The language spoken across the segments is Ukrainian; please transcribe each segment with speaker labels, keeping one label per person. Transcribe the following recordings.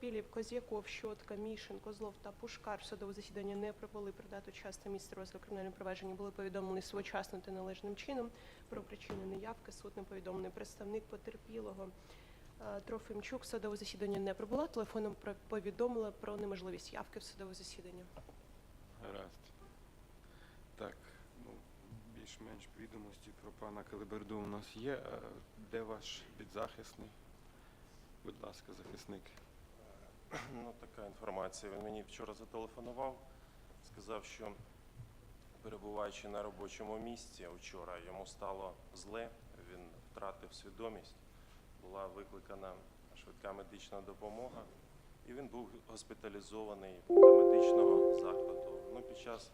Speaker 1: Потерпілі Козяков, Щотка, Мішин, Козлов та Пушкар в судове засідання не прибули про дату час та місце розгляду кримінального провадження були повідомлені своєчасно та належним чином. Про причини неявки суд не повідомлений. Представник потерпілого е, Трофимчук судове засідання не прибула. Телефоном повідомила про неможливість явки в судове засідання.
Speaker 2: Гаразд. Так, ну, більш-менш відомості про пана Калиберду у нас є. Де ваш підзахисний? Будь ласка, захисник.
Speaker 3: Ну, така інформація. Він мені вчора зателефонував, сказав, що перебуваючи на робочому місці вчора, йому стало зле, він втратив свідомість, була викликана швидка медична допомога, і він був госпіталізований до медичного закладу. Ну, під час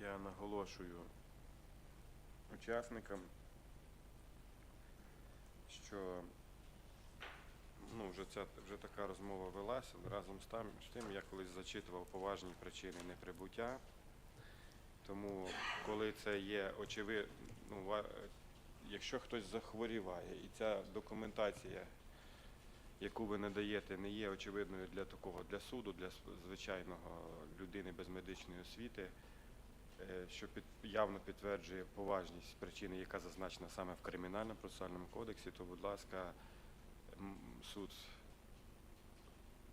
Speaker 2: Я наголошую учасникам, що вже, ця, вже така розмова велася. Разом з, тим я колись зачитував поважні причини неприбуття. Тому, коли це є очевидно, ну, якщо хтось захворіває і ця документація, яку ви надаєте, не є очевидною для такого, для суду, для звичайного людини без медичної освіти, е, що під, явно підтверджує поважність причини, яка зазначена саме в кримінальному процесуальному кодексі, то, будь ласка, суд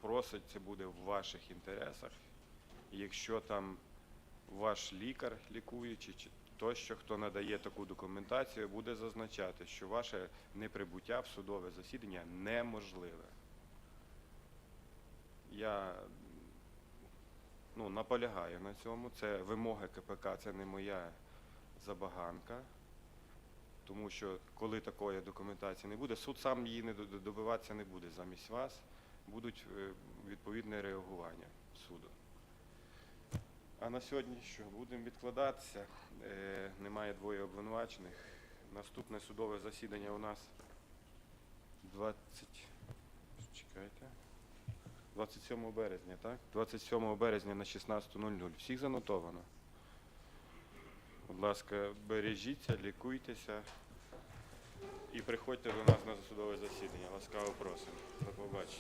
Speaker 2: просить, це буде в ваших інтересах. Якщо там ваш лікар лікуючий, чи тощо, хто надає таку документацію, буде зазначати, що ваше неприбуття в судове засідання неможливе. Я ну, наполягаю на цьому. Це вимоги КПК, це не моя забаганка. Тому що коли такої документації не буде, суд сам її не добиватися не буде замість вас. Будуть е, відповідне реагування суду. А на сьогодні що? Будемо відкладатися. Е, Немає двоє обвинувачених. Наступне судове засідання у нас 20. Чекайте. 27 березня, так? 27 березня на 16.00. Всіх занотовано. Будь ласка, бережіться, лікуйтеся і приходьте до нас на засудове засідання. Ласкаво просимо. До побачення.